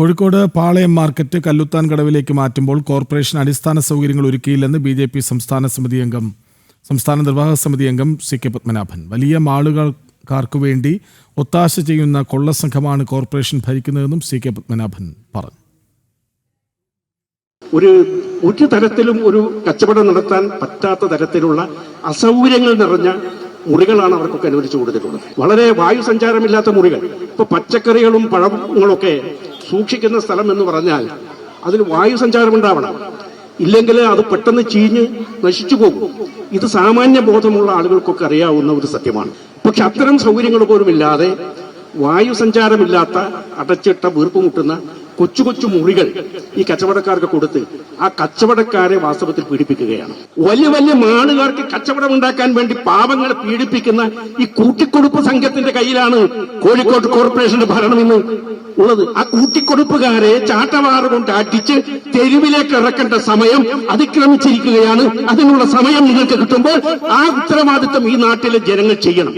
കോഴിക്കോട് പാളയം market Kalluthan കടവിലേക്ക് മാറ്റുമ്പോൾ corporation അടിസ്ഥാന സൗകര്യങ്ങൾ ഒരുക്കിയില്ലെന്ന് ബി ജെ പി സംസ്ഥാന സമിതി അംഗം സംസ്ഥാന നിർവാഹക സമിതി അംഗം സി കെ പത്മനാഭൻ. വലിയ മാളുകൾക്കാർക്ക് വേണ്ടി ഒത്താശ ചെയ്യുന്ന കൊള്ളസംഘമാണ് കോർപ്പറേഷൻ ഭരിക്കുന്നതെന്നും സി കെ പത്മനാഭൻ പറഞ്ഞു. ഒരു ഒരു തരത്തിലും ഒരു കച്ചവടം നടത്താൻ പറ്റാത്ത തരത്തിലുള്ള അസൗകര്യങ്ങൾ നിറഞ്ഞ മുറികളാണ് അവർക്കൊക്കെ അനുവദിച്ചു കൊടുത്തിട്ടുള്ളത്. വളരെ വായു സഞ്ചാരമില്ലാത്ത മുറികൾ. ഇപ്പൊ പച്ചക്കറികളും പഴങ്ങളൊക്കെ സൂക്ഷിക്കുന്ന സ്ഥലം എന്ന് പറഞ്ഞാൽ അതിന് വായു സഞ്ചാരം ഉണ്ടാവണം ഇല്ലെങ്കിൽ അത് പെട്ടെന്ന് ചീഞ്ഞ് നശിച്ചു പോകും. ഇത് സാമാന്യ ബോധമുള്ള ആളുകൾക്കൊക്കെ അറിയാവുന്ന ഒരു സത്യമാണ്. പക്ഷെ അത്തരം സൗകര്യങ്ങൾ പോലും ഇല്ലാതെ വായു സഞ്ചാരമില്ലാത്ത അടച്ചിട്ട വീർപ്പുമുട്ടുന്ന കൊച്ചു കൊച്ചു മുറികൾ ഈ കച്ചവടക്കാർക്ക് കൊടുത്ത് ആ കച്ചവടക്കാരെ വാസ്തവത്തിൽ പീഡിപ്പിക്കുകയാണ്. വലിയ വലിയ മാളുകാർക്ക് കച്ചവടം ഉണ്ടാക്കാൻ വേണ്ടി പാവങ്ങളെ പീഡിപ്പിക്കുന്ന ഈ കൂട്ടിക്കൊടുപ്പ് സംഘത്തിന്റെ കയ്യിലാണ് കോഴിക്കോട് കോർപ്പറേഷന്റെ ഭരണം ഇന്ന് ഉള്ളത്. ആ കൂട്ടിക്കൊടുപ്പുകാരെ ചാട്ടവാറ് കൊണ്ട് അടിച്ച് തെരുവിലേക്ക് ഇറക്കേണ്ട സമയം അതിക്രമിച്ചിരിക്കുകയാണ്. അതിനുള്ള സമയം നിങ്ങൾക്ക് കിട്ടുമ്പോൾ ആ ഉത്തരവാദിത്വം ഈ നാട്ടിലെ ജനങ്ങൾ ചെയ്യണം.